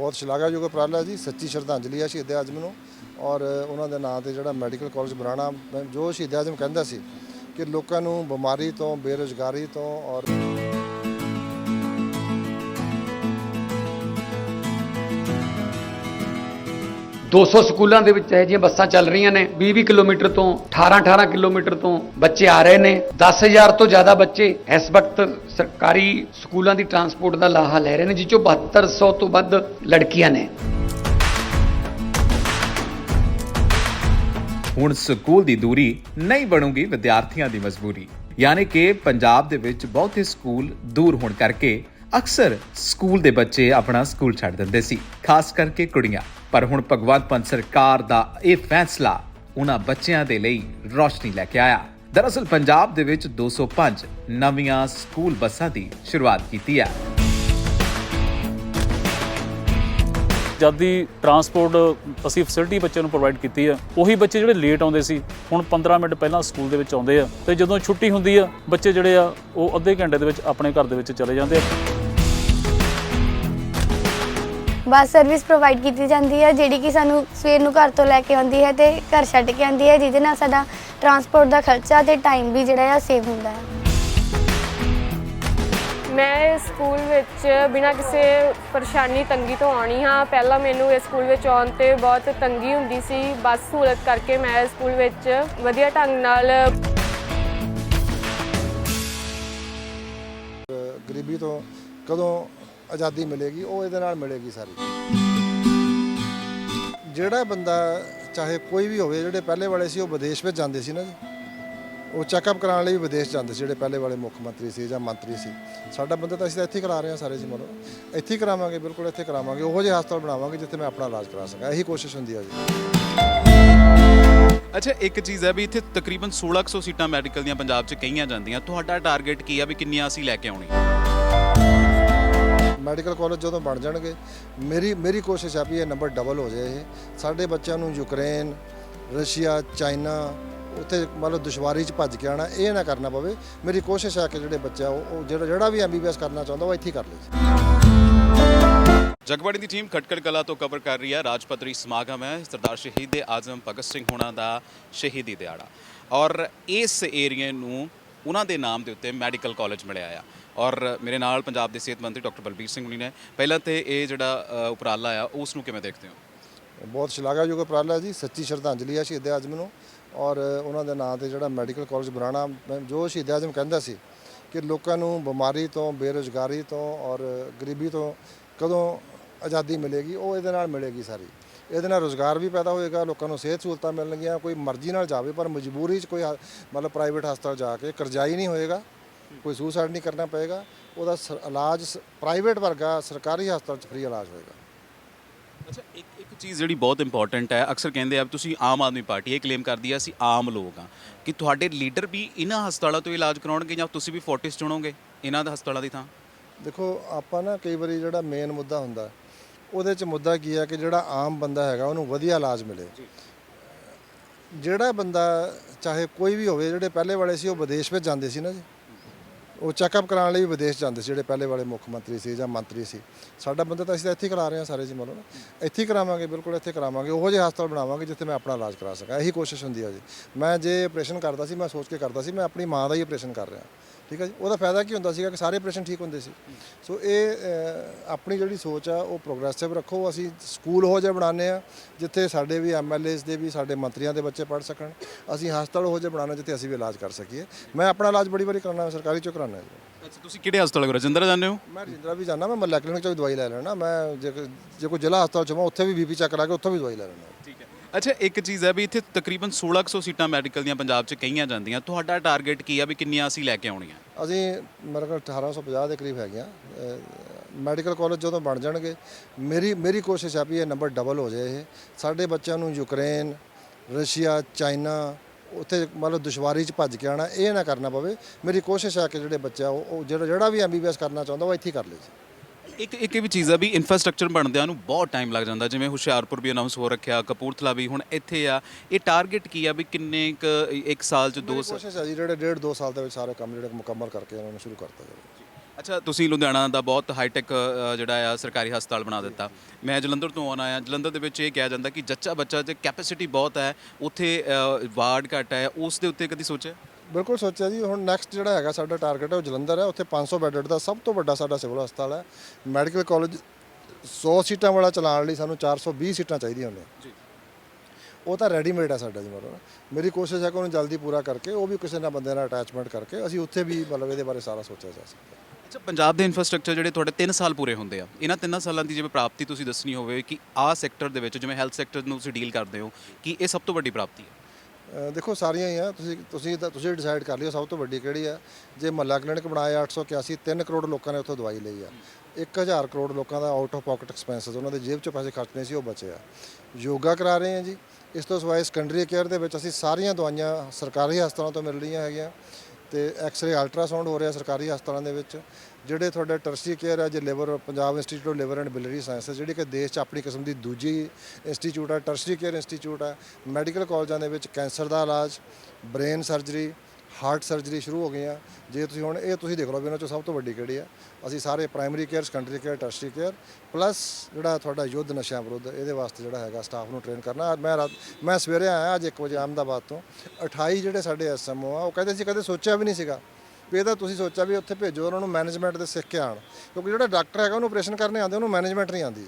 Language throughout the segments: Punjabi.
ਬਹੁਤ ਸ਼ਲਾਘਾਯੋਗ ਉਪਰਾਲਾ ਜੀ। ਸੱਚੀ ਸ਼ਰਧਾਂਜਲੀ ਹੈ ਸ਼ਹੀਦ ਆਜ਼ਮ ਨੂੰ ਔਰ ਉਹਨਾਂ ਦੇ ਨਾਂ ਤੇ ਜਿਹੜਾ ਮੈਡੀਕਲ ਕਾਲਜ ਬਣਾਉਣਾ। ਮੈਂ- ਜੋ ਸ਼ਹੀਦ ਆਜ਼ਮ ਕਹਿੰਦਾ ਸੀ ਕਿ ਲੋਕਾਂ ਨੂੰ ਬਿਮਾਰੀ ਤੋਂ, ਬੇਰੁਜ਼ਗਾਰੀ ਤੋਂ ਔਰ 200 ਸਕੂਲਾਂ ਦੇ ਵਿੱਚ ਇਹ ਜਿਹੀਆਂ ਬੱਸਾਂ ਚੱਲ ਰਹੀਆਂ ਨੇ। 20-20 ਕਿਲੋਮੀਟਰ ਤੋਂ 18-18 ਕਿਲੋਮੀਟਰ ਤੋਂ ਬੱਚੇ ਆ ਰਹੇ ਨੇ। 10000 ਤੋਂ ਜ਼ਿਆਦਾ ਬੱਚੇ ਇਸ ਵਕਤ ਸਰਕਾਰੀ ਸਕੂਲਾਂ ਦੀ ਟਰਾਂਸਪੋਰਟ ਦਾ ਲਾਹਾ ਲੈ ਰਹੇ ਨੇ ਜਿਸ ਚੋਂ 7200 ਤੋਂ ਵੱਧ ਲੜਕੀਆਂ ਨੇ। ਹੁਣ ਸਕੂਲ ਦੀ ਦੂਰੀ ਨਹੀਂ ਬਣੂਗੀ ਵਿਦਿਆਰਥੀਆਂ ਦੀ ਮਜਬੂਰੀ। ਯਾਨੀ ਕਿ ਪੰਜਾਬ ਦੇ ਵਿੱਚ ਬਹੁਤੇ ਸਕੂਲ ਦੂਰ ਹੋਣ ਕਰਕੇ ਅਕਸਰ ਸਕੂਲ ਦੇ ਬੱਚੇ ਆਪਣਾ ਸਕੂਲ ਛੱਡ ਦਿੰਦੇ ਸੀ, ਖਾਸ ਕਰਕੇ ਕੁੜੀਆਂ। ਪਰ ਹੁਣ ਭਗਵੰਤ ਮਾਨ ਸਰਕਾਰ ਦਾ ਇਹ ਫੈਸਲਾ ਉਹਨਾਂ ਬੱਚਿਆਂ ਦੇ ਲਈ ਰੌਸ਼ਨੀ ਲੈ ਕੇ ਆਇਆ। ਦਰਅਸਲ ਪੰਜਾਬ ਦੇ ਵਿੱਚ 205 ਨਵੀਆਂ ਸਕੂਲ ਬੱਸਾਂ ਦੀ ਸ਼ੁਰੂਆਤ ਕੀਤੀ ਹੈ। ਜਦ ਦੀ ਟਰਾਂਸਪੋਰਟ ਅਸੀਂ ਫੈਸਿਲਿਟੀ ਬੱਚਿਆਂ ਨੂੰ ਪ੍ਰੋਵਾਈਡ ਕੀਤੀ ਆ ਉਹੀ ਬੱਚੇ ਜਿਹੜੇ ਲੇਟ ਆਉਂਦੇ ਸੀ, ਹੁਣ 15 ਮਿੰਟ ਪਹਿਲਾਂ ਸਕੂਲ ਦੇ ਵਿੱਚ ਆਉਂਦੇ ਆ ਤੇ ਜਦੋਂ ਛੁੱਟੀ ਹੁੰਦੀ ਆ, ਬੱਚੇ ਜਿਹੜੇ ਆ, ਉਹ ਅੱਧੇ ਘੰਟੇ ਦੇ ਵਿੱਚ ਆਪਣੇ ਘਰ ਦੇ ਵਿੱਚ ਚਲੇ ਜਾਂਦੇ ਆ। ਬੱਸ ਸਰਵਿਸ ਪ੍ਰੋਵਾਈਡ ਕੀਤੀ ਜਾਂਦੀ ਹੈ ਜਿਹੜੀ ਕਿ ਸਾਨੂੰ ਸਵੇਰ ਨੂੰ ਘਰ ਤੋਂ ਲੈ ਕੇ ਆਉਂਦੀ ਹੈ ਤੇ ਘਰ ਛੱਡ ਕੇ ਆਉਂਦੀ ਹੈ ਜਿਹਦੇ ਨਾਲ ਸਾਡਾ ਟਰਾਂਸਪੋਰਟ ਦਾ ਖਰਚਾ ਤੇ ਟਾਈਮ ਵੀ ਜਿਹੜਾ ਆ ਸੇਵ ਹੁੰਦਾ ਹੈ। ਮੈਂ ਸਕੂਲ ਵਿੱਚ ਬਿਨਾਂ ਕਿਸੇ ਪਰੇਸ਼ਾਨੀ ਤੰਗੀ ਤੋਂ ਆਉਣੀ ਹਾਂ। ਪਹਿਲਾਂ ਮੈਨੂੰ ਇਸ ਸਕੂਲ ਵਿੱਚ ਆਉਣ ਤੇ ਬਹੁਤ ਤੰਗੀ ਹੁੰਦੀ ਸੀ। ਬੱਸ ਸਹੂਲਤ ਕਰਕੇ ਮੈਂ ਇਸ ਸਕੂਲ ਵਿੱਚ ਵਧੀਆ ਢੰਗ ਨਾਲ ਗਰੀਬੀ ਤੋਂ ਕਦੋਂ ਆਜ਼ਾਦੀ ਮਿਲੇਗੀ, ਉਹ ਇਹਦੇ ਨਾਲ ਮਿਲੇਗੀ ਸਾਰੀ। ਜਿਹੜਾ ਬੰਦਾ ਚਾਹੇ ਕੋਈ ਵੀ ਹੋਵੇ, ਜਿਹੜੇ ਪਹਿਲੇ ਵਾਲੇ ਸੀ, ਉਹ ਵਿਦੇਸ਼ ਵਿੱਚ ਜਾਂਦੇ ਸੀ ਨਾ ਜੀ। ਉਹ ਚੈੱਕਅਪ ਕਰਾਉਣ ਲਈ ਵੀ ਵਿਦੇਸ਼ ਜਾਂਦੇ ਸੀ, ਜਿਹੜੇ ਪਹਿਲੇ ਵਾਲੇ ਮੁੱਖ ਮੰਤਰੀ ਸੀ ਜਾਂ ਮੰਤਰੀ ਸੀ। ਸਾਡਾ ਬੰਦਾ ਤਾਂ ਅਸੀਂ ਤਾਂ ਇੱਥੇ ਕਰਾ ਰਹੇ ਹਾਂ ਸਾਰੇ ਜੀ ਮਤਲਬ। ਇੱਥੇ ਹੀ ਕਰਾਵਾਂਗੇ, ਬਿਲਕੁਲ ਇੱਥੇ ਕਰਾਵਾਂਗੇ। ਉਹੋ ਜਿਹੇ ਹਸਪਤਾਲ ਬਣਾਵਾਂਗੇ ਜਿੱਥੇ ਮੈਂ ਆਪਣਾ ਇਲਾਜ ਕਰਾ ਸਕਾਂ। ਇਹੀ ਕੋਸ਼ਿਸ਼ ਹੁੰਦੀ ਹੈ ਜੀ। ਅੱਛਾ, ਇੱਕ ਚੀਜ਼ ਹੈ ਵੀ ਇੱਥੇ ਤਕਰੀਬਨ 1600 ਸੀਟਾਂ ਮੈਡੀਕਲ ਦੀਆਂ ਪੰਜਾਬ 'ਚ ਕਹੀਆਂ ਜਾਂਦੀਆਂ। ਤੁਹਾਡਾ ਟਾਰਗੇਟ ਕੀ ਆ ਵੀ ਕਿੰਨੀਆਂ ਅਸੀਂ ਲੈ ਕੇ ਆਉਣੀਆਂ? ਮੈਡੀਕਲ ਕਾਲਜ ਜਦੋਂ ਬਣ ਜਾਣਗੇ, ਮੇਰੀ ਮੇਰੀ ਕੋਸ਼ਿਸ਼ ਹੈ ਵੀ ਇਹ ਨੰਬਰ ਡਬਲ ਹੋ ਜਾਏ ਇਹ। ਸਾਡੇ ਬੱਚਿਆਂ ਨੂੰ ਯੂਕਰੇਨ, ਰਸ਼ੀਆ, ਚਾਈਨਾ, ਉੱਥੇ ਮਤਲਬ ਦੁਸ਼ਵਾਰੀ 'ਚ ਭੱਜ ਕੇ ਆਣਾ ਇਹ ਨਾ ਕਰਨਾ ਪਵੇ। ਮੇਰੀ ਕੋਸ਼ਿਸ਼ ਹੈ ਕਿ ਜਿਹੜੇ ਬੱਚਾ ਉਹ ਜਿਹੜਾ ਜਿਹੜਾ ਵੀ ਐਮਬੀਬੀਐਸ ਕਰਨਾ ਚਾਹੁੰਦਾ, ਉਹ ਇੱਥੇ ਹੀ ਕਰ ਲੇ ਜਗਬਾਣੀ ਦੀ ਟੀਮ ਖਟਕੜ ਕਲਾ ਤੋਂ ਕਵਰ ਕਰ ਰਹੀ ਹੈ। ਰਾਜਪੱਤਰੀ ਸਮਾਗਮ ਹੈ। ਸਰਦਾਰ ਸ਼ਹੀਦ ਦੇ ਆਜ਼ਮ ਭਗਤ ਸਿੰਘ ਹੋਣਾ ਦਾ ਸ਼ਹੀਦੀ ਦਿਹਾੜਾ। ਔਰ ਇਸ ਏਰੀਏ ਨੂੰ ਉਹਨਾਂ ਦੇ ਨਾਮ ਦੇ ਉੱਤੇ ਮੈਡੀਕਲ ਕਾਲਜ ਮਿਲਿਆ ਆ। ਔਰ ਮੇਰੇ ਨਾਲ ਪੰਜਾਬ ਦੇ ਸਿਹਤ ਮੰਤਰੀ ਡਾਕਟਰ ਬਲਬੀਰ ਸਿੰਘ ਹੁਣੀ ਨੇ। ਪਹਿਲਾਂ ਤੇ ਇਹ ਜਿਹੜਾ ਅ, ਉਪਰਾਲਾ ਆ ਉਸ ਨੂੰ ਕਿਵੇਂ ਦੇਖਦੇ ਹੋ? ਬਹੁਤ ਸ਼ਲਾਘਾਯੋਗ ਉਪਰਾਲਾ ਜੀ ਸੱਚੀ ਸ਼ਰਧਾਂਜਲੀ ਹੈ ਸ਼ਹੀਦ ਆਜ਼ਮ ਨੂੰ। ਔਰ ਉਹਨਾਂ ਦੇ ਨਾਂ ਤੇ ਜਿਹੜਾ ਮੈਡੀਕਲ ਕਾਲਜ ਬਣਾਉਣਾ ਮੈਂ- ਜੋ ਸ਼ਹੀਦ ਆਜ਼ਮ ਕਹਿੰਦਾ ਸੀ ਕਿ ਲੋਕਾਂ ਨੂੰ ਬਿਮਾਰੀ ਤੋਂ ਬੇਰੁਜ਼ਗਾਰੀ ਤੋਂ ਔਰ ਗਰੀਬੀ ਤੋਂ ਕਦੋਂ ਆਜ਼ਾਦੀ ਮਿਲੇਗੀ ਉਹ ਇਹਦੇ ਨਾਲ ਮਿਲੇਗੀ ਸਾਰੀ। ਇਹਦੇ ਨਾਲ ਰੋਜ਼ਗਾਰ ਵੀ ਪੈਦਾ ਹੋਏਗਾ ਲੋਕਾਂ ਨੂੰ ਸਿਹਤ ਸਹੂਲਤਾਂ ਮਿਲਣਗੀਆਂ ਕੋਈ ਮਰਜ਼ੀ ਨਾਲ ਜਾਵੇ ਪਰ ਮਜਬੂਰੀ 'ਚ ਕੋਈ ਹ- ਮਤਲਬ ਪ੍ਰਾਈਵੇਟ ਹਸਪਤਾਲ ਜਾ ਕੇ ਕਰਜ਼ਾਈ ਨਹੀਂ ਹੋਏਗਾ। ਕੋਈ ਸੁਸਾਈਡ ਨਹੀਂ ਕਰਨਾ ਪਏਗਾ ਉਹਦਾ ਸ- ਇਲਾਜ ਪ੍ਰਾਈਵੇਟ ਵਰਗਾ ਸਰਕਾਰੀ ਹਸਪਤਾਲ 'ਚ ਫ੍ਰੀ ਇਲਾਜ ਹੋਏਗਾ। ਅੱਛਾ ਇੱਕ ਇੱਕ ਚੀਜ਼ ਜਿਹੜੀ ਬਹੁਤ ਇੰਪੋਰਟੈਂਟ ਹੈ ਅਕਸਰ ਕਹਿੰਦੇ ਆ ਵੀ ਤੁਸੀਂ ਆਮ ਆਦਮੀ ਪਾਰਟੀ ਇਹ ਕਲੇਮ ਕਰਦੀ ਆ ਅਸੀਂ ਆਮ ਲੋਕ ਆ। ਕਿ ਤੁਹਾਡੇ ਲੀਡਰ ਵੀ ਇਹਨਾਂ ਹਸਪਤਾਲਾਂ ਤੋਂ ਇਲਾਜ ਕਰਾਉਣਗੇ ਜਾਂ ਤੁਸੀਂ ਵੀ ਫੋਰਟਿਸ ਚੁਣੋਗੇ ਇਹਨਾਂ ਦੇ ਹਸਪਤਾਲਾਂ ਦੀ ਥਾਂ? ਦੇਖੋ ਆਪਾਂ ਨਾ ਕਈ ਵਾਰੀ ਜਿਹੜਾ ਮੇਨ ਮੁੱਦਾ ਹੁੰਦਾ ਉਹਦੇ 'ਚ ਮੁੱਦਾ ਕੀ ਹੈ ਕਿ ਜਿਹੜਾ ਆਮ ਬੰਦਾ ਹੈਗਾ ਉਹਨੂੰ ਵਧੀਆ ਇਲਾਜ ਮਿਲੇ। ਜਿਹੜਾ ਬੰਦਾ ਚਾਹੇ ਕੋਈ ਵੀ ਹੋਵੇ ਜਿਹੜੇ ਪਹਿਲੇ ਵਾਲੇ ਸੀ ਉਹ ਵਿਦੇਸ਼ ਵਿੱਚ ਜਾਂਦੇ ਸੀ ਨਾ ਜੀ। ਉਹ ਚੈੱਕਅਪ ਕਰਾਉਣ ਲਈ ਵੀ ਵਿਦੇਸ਼ ਜਾਂਦੇ ਸੀ, ਜਿਹੜੇ ਪਹਿਲੇ ਵਾਲੇ ਮੁੱਖ ਮੰਤਰੀ ਸੀ ਜਾਂ ਮੰਤਰੀ ਸੀ। ਸਾਡਾ ਬੰਦਾ ਤਾਂ ਅਸੀਂ ਤਾਂ ਇੱਥੇ ਹੀ ਕਰਾ ਰਹੇ ਹਾਂ ਸਾਰੇ ਜੀ ਮਤਲਬ। ਨਾ ਇੱਥੇ ਹੀ ਕਰਾਵਾਂਗੇ, ਬਿਲਕੁਲ ਇੱਥੇ ਕਰਾਵਾਂਗੇ, ਉਹੋ ਜਿਹੇ ਹਸਪਤਾਲ ਬਣਾਵਾਂਗੇ ਜਿੱਥੇ ਮੈਂ ਆਪਣਾ ਇਲਾਜ ਕਰਾ ਸਕਾਂ। ਇਹੀ ਕੋਸ਼ਿਸ਼ ਹੁੰਦੀ ਹੈ ਜੀ। ਮੈਂ ਜੇ ਆਪਰੇਸ਼ਨ ਕਰਦਾ ਸੀ, ਮੈਂ ਸੋਚ ਕੇ ਕਰਦਾ ਸੀ, ਮੈਂ ਆਪਣੀ ਮਾਂ ਦਾ ਹੀ ਆਪਰੇਸ਼ਨ ਕਰ ਰਿਹਾ। ਠੀਕ ਹੈ ਜੀ? ਉਹਦਾ ਫਾਇਦਾ ਕੀ ਹੁੰਦਾ ਸੀਗਾ ਕਿ ਸਾਰੇ ਆਪਰੇਸ਼ਨ ਠੀਕ ਹੁੰਦੇ ਸੀ। ਸੋ ਇਹ ਆਪਣੀ ਜਿਹੜੀ ਸੋਚ ਆ ਉਹ ਪ੍ਰੋਗਰੈਸਿਵ ਰੱਖੋ। ਅਸੀਂ ਸਕੂਲ ਹੋ ਜਿਹੇ ਬਣਾਉਂਦੇ ਆ ਜਿੱਥੇ ਸਾਡੇ ਵੀ ਐਮਐਲਏਸ ਦੇ ਵੀ ਸਾਡੇ ਮੰਤਰੀਆਂ ਦੇ ਬੱਚੇ ਪੜ੍ਹ ਸਕਣ। ਅਸੀਂ ਹਸਪਤਾਲ ਹੋ ਜਿਹੇ ਬਣਾਉਣਾ ਜਿੱਥੇ ਅਸੀਂ ਵੀ ਇਲਾਜ ਕਰ ਸਕੀਏ। ਮੈਂ ਆਪਣਾ ਇਲਾਜ ਬੜੀ ਵਾਰੀ ਕਰਾਉਣਾ ਸਰਕਾਰੀ ਚੋਂ ਕਰਾਉਣਾ ਜੀ। ਅੱਛਾ ਤੁਸੀਂ ਕਿਹੜੇ ਹਸਪਤਾਲ ਕੋਲ ਰਜਿੰਦਰ ਜਾਂਦੇ ਹੋ? ਮੈਂ ਰਜਿੰਦਰਾ ਵੀ ਜਾਣਾ ਮੈਂ ਮੱਲਾ ਕਲੀਨਿਕ ਚੋਂ ਵੀ ਦਵਾਈ ਲੈ ਲੈਣਾ ਮੈਂ ਜੇ ਜੇ ਕੋਈ ਜ਼ਿਲ੍ਹਾ ਹਸਪਤਾਲ ਚ ਮੈਂ ਉੱਥੇ ਵੀ ਬੀਪੀ ਚੈੱਕ ਕਰਾ ਕੇ ਉੱਥੋਂ ਵੀ ਦਵਾਈ ਲੈ ਲੈਣਾ ਠੀਕ ਹੈ। ਅੱਛਾ, ਇੱਕ ਚੀਜ਼ ਹੈ ਵੀ ਇੱਥੇ ਤਕਰੀਬਨ 1600 ਸੀਟਾਂ ਮੈਡੀਕਲ ਦੀਆਂ ਪੰਜਾਬ 'ਚ ਕਹੀਆਂ ਜਾਂਦੀਆਂ। ਤੁਹਾਡਾ ਟਾਰਗੇਟ ਕੀ ਆ ਵੀ ਕਿੰਨੀਆਂ ਅਸੀਂ ਲੈ ਕੇ ਆਉਣੀਆਂ? ਅਸੀਂ ਮੇਰੇ ਕੋਲ 1850 ਦੇ ਕਰੀਬ ਹੈਗੀਆਂ। ਮੈਡੀਕਲ ਕਾਲਜ ਜਦੋਂ ਬਣ ਜਾਣਗੇ, ਮੇਰੀ ਮੇਰੀ ਕੋਸ਼ਿਸ਼ ਆ ਵੀ ਇਹ ਨੰਬਰ ਡਬਲ ਹੋ ਜਾਏ ਇਹ। ਸਾਡੇ ਬੱਚਿਆਂ ਨੂੰ ਯੂਕਰੇਨ, ਰਸ਼ੀਆ, ਚਾਈਨਾ, ਉੱਥੇ ਮਤਲਬ ਦੁਸ਼ਵਾਰੀ 'ਚ ਭੱਜ ਕੇ ਆਣਾ ਇਹ ਨਾ ਕਰਨਾ ਪਵੇ। ਮੇਰੀ ਕੋਸ਼ਿਸ਼ ਹੈ ਕਿ ਜਿਹੜੇ ਬੱਚਾ ਉਹ ਉਹ ਜਿਹੜਾ ਜਿਹੜਾ ਵੀ ਐਮਬੀਬੀਐਸ ਕਰਨਾ ਚਾਹੁੰਦਾ, ਉਹ ਇੱਥੇ ਹੀ ਕਰ ਲੇ ਜੀ। ਇੱਕ ਇੱਕ ਇਹ ਵੀ ਚੀਜ਼ ਆ ਵੀ ਇਨਫਰਾਸਟ੍ਰਕਚਰ ਬਣਦਿਆਂ ਨੂੰ ਬਹੁਤ ਟਾਈਮ ਲੱਗ ਜਾਂਦਾ। ਜਿਵੇਂ ਹੁਸ਼ਿਆਰਪੁਰ ਵੀ ਅਨਾਉਂਸ ਹੋ ਰੱਖਿਆ ਕਪੂਰਥਲਾ ਵੀ ਹੁਣ ਇੱਥੇ ਆ। ਇਹ ਟਾਰਗੇਟ ਕੀ ਆ ਵੀ ਕਿੰਨੇ ਕੁ ਇੱਕ ਸਾਲ 'ਚ ਦੋ ਸਾਲ ਕੋਸ਼ਿਸ਼ ਹੈ ਜੀ ਜਿਹੜੇ ਡੇਢ ਦੋ ਸਾਲ ਦੇ ਵਿੱਚ ਸਾਰੇ ਕੰਮ ਜਿਹੜੇ ਮੁਕੰਮਲ ਕਰਕੇ ਇਹਨਾਂ ਨੂੰ ਸ਼ੁਰੂ ਕਰਤਾ ਜਾਵੇ। ਅੱਛਾ ਤੁਸੀਂ ਲੁਧਿਆਣਾ ਦਾ ਬਹੁਤ ਹਾਈਟੈਕ ਜਿਹੜਾ ਆ ਸਰਕਾਰੀ ਹਸਪਤਾਲ ਬਣਾ ਦਿੱਤਾ। ਮੈਂ ਜਲੰਧਰ ਤੋਂ ਆਉਣਾ ਆ। ਜਲੰਧਰ ਦੇ ਵਿੱਚ ਇਹ ਕਿਹਾ ਜਾਂਦਾ ਕਿ ਜੱਚਾ ਬੱਚਾ ਤੇ ਕੈਪੈਸਿਟੀ ਬਹੁਤ ਹੈ। ਉੱਥੇ ਵਾਰਡ ਘੱਟ ਹੈ। ਉਸ ਦੇ ਉੱਤੇ ਕਦੀ ਸੋਚਿਆ? ਬਿਲਕੁਲ ਸੋਚਿਆ ਜੀ ਹੁਣ ਨੈਕਸਟ ਜਿਹੜਾ ਹੈਗਾ ਸਾਡਾ ਟਾਰਗੇਟ ਹੈ ਉਹ ਜਲੰਧਰ ਹੈ। ਉੱਥੇ 500 ਬੈੱਡ ਦਾ ਸਭ ਤੋਂ ਵੱਡਾ ਸਾਡਾ ਸਿਵਲ ਹਸਪਤਾਲ ਹੈ। ਮੈਡੀਕਲ ਕਾਲਜ 100 ਸੀਟਾਂ ਵਾਲਾ ਚਲਾਉਣ ਲਈ ਸਾਨੂੰ 420 ਸੀਟਾਂ ਚਾਹੀਦੀਆਂ ਨੇ ਜੀ। ਉਹ ਤਾਂ ਰੈਡੀਮੇਡ ਹੈ ਸਾਡਾ ਜੀ ਮਤਲਬ। ਮੇਰੀ ਕੋਸ਼ਿਸ਼ ਹੈ ਕਿ ਉਹਨੂੰ ਜਲਦੀ ਪੂਰਾ ਕਰਕੇ ਉਹ ਵੀ ਕਿਸੇ ਨਾਲ ਬੰਦੇ ਨਾਲ ਅਟੈਚਮੈਂਟ ਕਰਕੇ ਅਸੀਂ ਉੱਥੇ ਵੀ ਮਤਲਬ ਇਹਦੇ ਬਾਰੇ ਸਾਰਾ ਸੋਚਿਆ ਜਾ ਸਕਦਾ। ਅੱਛਾ ਪੰਜਾਬ ਦੇ ਇਨਫਰਾਸਟ੍ਰਕਚਰ ਜਿਹੜੇ ਤੁਹਾਡੇ 3 ਸਾਲ ਪੂਰੇ ਹੁੰਦੇ ਆ ਇਹਨਾਂ ਤਿੰਨਾਂ ਸਾਲਾਂ ਦੀ ਜਿਵੇਂ ਪ੍ਰਾਪਤੀ ਤੁਸੀਂ ਦੱਸਣੀ ਹੋਵੇ ਕਿ ਆਹ ਸੈਕਟਰ ਦੇ ਵਿੱਚ ਜਿਵੇਂ ਹੈਲਥ ਸੈਕਟਰ ਨੂੰ ਤੁਸੀਂ ਡੀਲ ਕਰਦੇ ਹੋ ਕਿ ਇਹ ਸਭ ਤੋਂ ਵੱਡੀ ਪ੍ਰਾਪਤੀ ਹੈ? ਦੇਖੋ, ਸਾਰੀਆਂ ਹੀ ਆ। ਤੁਸੀਂ ਤੁਸੀਂ ਤਾਂ, ਤੁਸੀਂ ਡਿਸਾਈਡ ਕਰ ਲਿਓ ਸਭ ਤੋਂ ਵੱਡੀ ਕਿਹੜੀ ਆ। ਜੇ ਮਹੱਲਾ ਕਲੀਨਿਕ ਬਣਾਇਆ 881 3 ਕਰੋੜ ਲੋਕਾਂ ਨੇ ਉੱਥੋਂ ਦਵਾਈ ਲਈ ਆ। 1000 ਕਰੋੜ ਲੋਕਾਂ ਦਾ ਆਊਟ ਆਫ ਪਾਕਟ ਐਕਸਪੈਂਸਸ ਉਹਨਾਂ ਦੇ ਜੇਬ 'ਚੋਂ ਪੈਸੇ ਖਰਚਣੇ ਸੀ, ਉਹ ਬਚੇ ਆ। ਯੋਗਾ ਕਰਾ ਰਹੇ ਆ ਜੀ। ਇਸ ਤੋਂ ਸਿਵਾਏ ਸੈਕੰਡਰੀ ਕੇਅਰ ਦੇ ਵਿੱਚ ਅਸੀਂ ਸਾਰੀਆਂ ਦਵਾਈਆਂ ਸਰਕਾਰੀ ਹਸਪਤਾਲਾਂ ਤੋਂ ਮਿਲ ਰਹੀਆਂ ਹੈਗੀਆਂ। ਤੇ ਐਕਸ-ਰੇ ਅਲਟਰਾਸਾਊਂਡ ਹੋ ਰਿਹਾ ਸਰਕਾਰੀ ਹਸਪਤਾਲਾਂ ਦੇ ਵਿੱਚ। ਜਿਹੜੇ ਤੁਹਾਡੇ ਟਰਸਰੀ ਕੇਅਰ ਹੈ ਜੇ liver Punjab institute of liver and biliary sciences ਜਿਹੜੀ ਕਿ ਦੇਸ਼ 'ਚ ਆਪਣੀ ਕਿਸਮ ਦੀ ਦੂਜੀ ਇੰਸਟੀਚਿਊਟ ਹੈ ਟਰਸਰੀ ਕੇਅਰ ਇੰਸਟੀਚਿਊਟ ਹੈ ਮੈਡੀਕਲ ਕਾਲਜਾਂ ਦੇ ਵਿੱਚ ਕੈਂਸਰ ਦਾ ਇਲਾਜ ਬ੍ਰੇਨ ਸਰਜਰੀ ਹਾਰਟ ਸਰਜਰੀ ਸ਼ੁਰੂ ਹੋ ਗਈਆਂ। ਜੇ ਤੁਸੀਂ ਹੁਣ, ਇਹ ਤੁਸੀਂ ਦੇਖ ਲਓ ਵੀ ਉਹਨਾਂ ਚੋਂ ਸਭ ਤੋਂ ਵੱਡੀ ਕਿਹੜੀ ਆ। ਅਸੀਂ ਸਾਰੇ primary care secondary care tertiary care plus ਜਿਹੜਾ ਤੁਹਾਡਾ ਯੁੱਧ ਨਸ਼ਿਆਂ ਵਿਰੁੱਧ, ਇਹਦੇ ਵਾਸਤੇ ਜਿਹੜਾ ਹੈਗਾ ਸਟਾਫ ਨੂੰ ਟ੍ਰੇਨ ਕਰਨਾ। ਮੈਂ ਰਾਤ, ਮੈਂ ਸਵੇਰੇ ਆਇਆ, ਅੱਜ 1 ਵਜੇ ਅਹਿਮਦਾਬਾਦ ਤੋਂ। 28 ਜਿਹੜੇ ਸਾਡੇ ਐਸਐਮਓ ਆ, ਉਹ ਕਹਿੰਦੇ ਸੀ, ਕਦੇ ਸੋਚਿਆ ਵੀ ਨਹੀਂ ਸੀਗਾ ਵੀ ਇਹਦਾ ਤੁਸੀਂ ਸੋਚਿਆ ਵੀ ਉੱਥੇ ਭੇਜੋ, ਉਹਨਾਂ ਨੂੰ ਮੈਨੇਜਮੈਂਟ ਦੇ ਸਿੱਖ ਕੇ ਆਣ ਕਿਉਂਕਿ ਜਿਹੜਾ ਡਾਕਟਰ ਹੈਗਾ, ਉਹਨੂੰ ਆਪਰੇਸ਼ਨ ਕਰਨੇ ਆਉਂਦੇ, ਉਹਨੂੰ ਮੈਨੇਜਮੈਂਟ ਨਹੀਂ ਆਉਂਦੀ।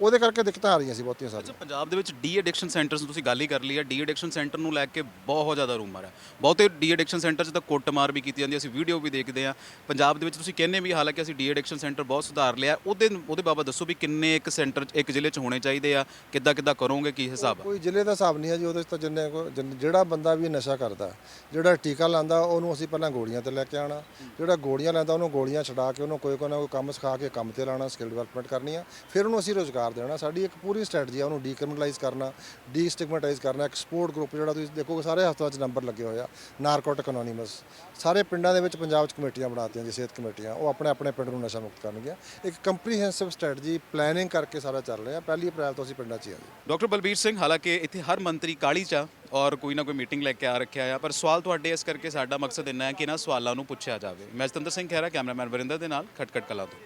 ਉਹਦੇ ਕਰਕੇ ਦਿੱਕਤਾਂ ਆ ਰਹੀਆਂ ਸੀ ਬਹੁਤੀਆਂ ਸਾਰੀਆਂ। ਅੱਛਾ ਪੰਜਾਬ ਦੇ ਵਿੱਚ ਡੀ ਐਡਿਕਸ਼ਨ ਸੈਂਟਰਸ ਤੁਸੀਂ ਗੱਲ ਹੀ ਕਰ ਲਈ ਹੈ। ਡੀ ਐਡਿਕਸ਼ਨ ਸੈਂਟਰ ਨੂੰ ਲੈ ਕੇ ਬਹੁਤ ਜ਼ਿਆਦਾ ਰੂਮਰ ਹੈ। ਬਹੁਤੇ ਡੀ ਐਡਿਕਸ਼ਨ ਸੈਂਟਰ 'ਚ ਤਾਂ ਕੁੱਟਮਾਰ ਵੀ ਕੀਤੀ ਜਾਂਦੀ ਅਸੀਂ ਵੀਡੀਓ ਵੀ ਦੇਖਦੇ ਆ ਪੰਜਾਬ ਦੇ ਵਿੱਚ ਤੁਸੀਂ ਕਹਿੰਦੇ ਵੀ ਹਾਲਾਂਕਿ ਅਸੀਂ ਡੀ ਐਡਿਕਸ਼ਨ ਸੈਂਟਰ ਬਹੁਤ ਸੁਧਾਰ ਲਿਆ ਉਹਦੇ ਉਹਦੇ ਬਾਬਤ ਦੱਸੋ ਵੀ ਕਿੰਨੇ ਇੱਕ ਸੈਂਟਰ 'ਚ ਇੱਕ ਜ਼ਿਲ੍ਹੇ 'ਚ ਹੋਣੇ ਚਾਹੀਦੇ ਆ? ਕਿੱਦਾਂ ਕਿੱਦਾਂ ਕਰੋਗੇ? ਕੀ ਹਿਸਾਬ ਆ? ਕੋਈ ਜ਼ਿਲ੍ਹੇ ਦਾ ਹਿਸਾਬ ਨਹੀਂ ਹੈ ਜੀ। ਉਹਦੇ 'ਚ ਤਾਂ ਜਿੰਨੇ ਕੋ ਜਿੰਨ- ਜਿਹੜਾ ਬੰਦਾ ਵੀ ਨਸ਼ਾ ਕਰਦਾ ਜਿਹੜਾ ਟੀਕਾ ਲਾਂਦਾ ਉਹਨੂੰ ਅਸੀਂ ਪਹਿਲਾਂ ਗੋਲੀਆਂ ਤੇ ਲੈ ਕੇ ਆਣਾ ਜਿਹੜਾ ਗੋਲੀਆਂ ਲੈਂਦਾ ਉਹਨੂੰ ਗੋਲੀਆਂ ਛਡਾ ਕੇ ਉਹਨੂੰ ਕੋਈ ਕੋਈ ਨਾ ਕੋਈ ਕੰਮ ਸਿਖਾ ਕੇ ਕੰਮ ਤੇ ਲਾਣਾ ਸਕਿੱਲ ਡਿਵੈਲਪਮੈਂਟ ਕਰਨੀ ਆ। ਫਿਰ ਉਹਨੂੰ ਅਸੀਂ ਰੋਜ਼ਗਾਰ ਦੇਣਾ। ਸਾਡੀ ਇੱਕ ਪੂਰੀ ਸਟ੍ਰੈਟਜੀ ਆ ਉਹਨੂੰ ਡੀਕ੍ਰਿਮੀਨਲਾਈਜ਼ ਕਰਨਾ ਡੀਸਟਿਗਮੈਟਾਈਜ਼ ਕਰਨਾ ਐਕਸਪੋਰਟ ਗਰੁੱਪ ਜਿਹੜਾ ਤੁਸੀਂ ਦੇਖੋਗੇ ਸਾਰੇ ਹਸਪਤਾਲਾਂ 'ਚ ਨੰਬਰ ਲੱਗੇ ਹੋਏ ਆ। ਨਾਰਕੋਟਿਕ ਅਨੋਨਿਮਸ ਸਾਰੇ ਪਿੰਡਾਂ ਦੇ ਵਿੱਚ ਪੰਜਾਬ 'ਚ ਕਮੇਟੀਆਂ ਬਣਾਤੀਆਂ ਜੀ, ਸਿਹਤ ਕਮੇਟੀਆਂ। ਉਹ ਆਪਣੇ ਆਪਣੇ ਪਿੰਡ ਨੂੰ ਨਸ਼ਾ ਮੁਕਤ ਕਰਨਗੀਆਂ। ਇੱਕ ਕੰਪਰੀਹੈਂਸਿਵ ਸਟ੍ਰੈਟਜੀ ਪਲੈਨਿੰਗ ਕਰਕੇ ਸਾਰਾ ਚੱਲ ਰਿਹਾ। ਪਹਿਲੀ ਅਪ੍ਰੈਲ ਤੋਂ ਅਸੀਂ ਪਿੰਡਾਂ 'ਚ ਹੀ ਆ ਜੀ। ਡਾਕਟਰ ਬਲਬੀਰ ਸਿੰਘ, ਹਾਲਾਂਕਿ ਇੱਥੇ ਹਰ ਮੰਤਰੀ ਕਾਲੀ ਚ ਆ ਔਰ ਕੋਈ ਨਾ ਕੋਈ ਮੀਟਿੰਗ ਲੈ ਕੇ ਆ ਰੱਖਿਆ ਆ। ਪਰ ਸਵਾਲ ਤੁਹਾਡੇ ਇਸ ਕਰਕੇ ਸਾਡਾ ਮਕਸਦ ਇੰਨਾ ਹੈ ਕਿ ਇਹਨਾਂ ਸਵਾਲਾਂ ਨੂੰ ਪੁੱਛਿਆ ਜਾਵੇ। ਮੈਂ ਜਤਿੰਦਰ ਸਿੰਘ ਖਹਿਰਾ, ਕੈਮਰਾਮੈਨ ਵਰਿੰਦਰ ਦੇ ਨਾਲ ਖਟਖਟ ਕਲਾ ਤੋਂ।